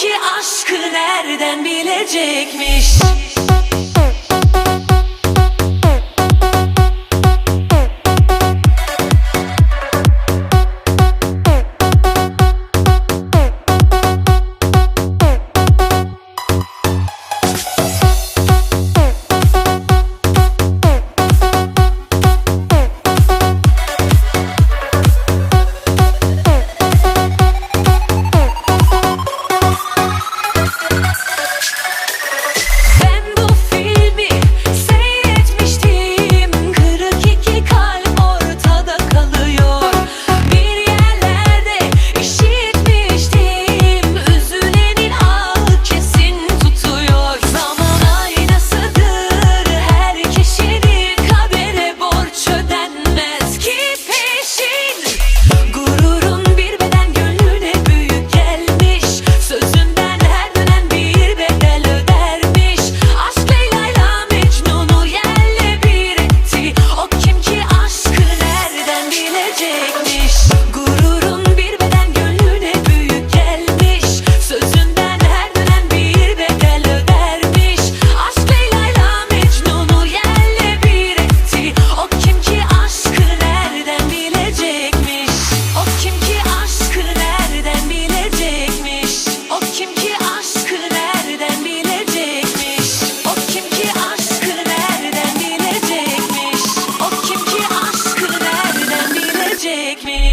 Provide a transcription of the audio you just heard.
ki aşkı nereden bilecekmiş? take me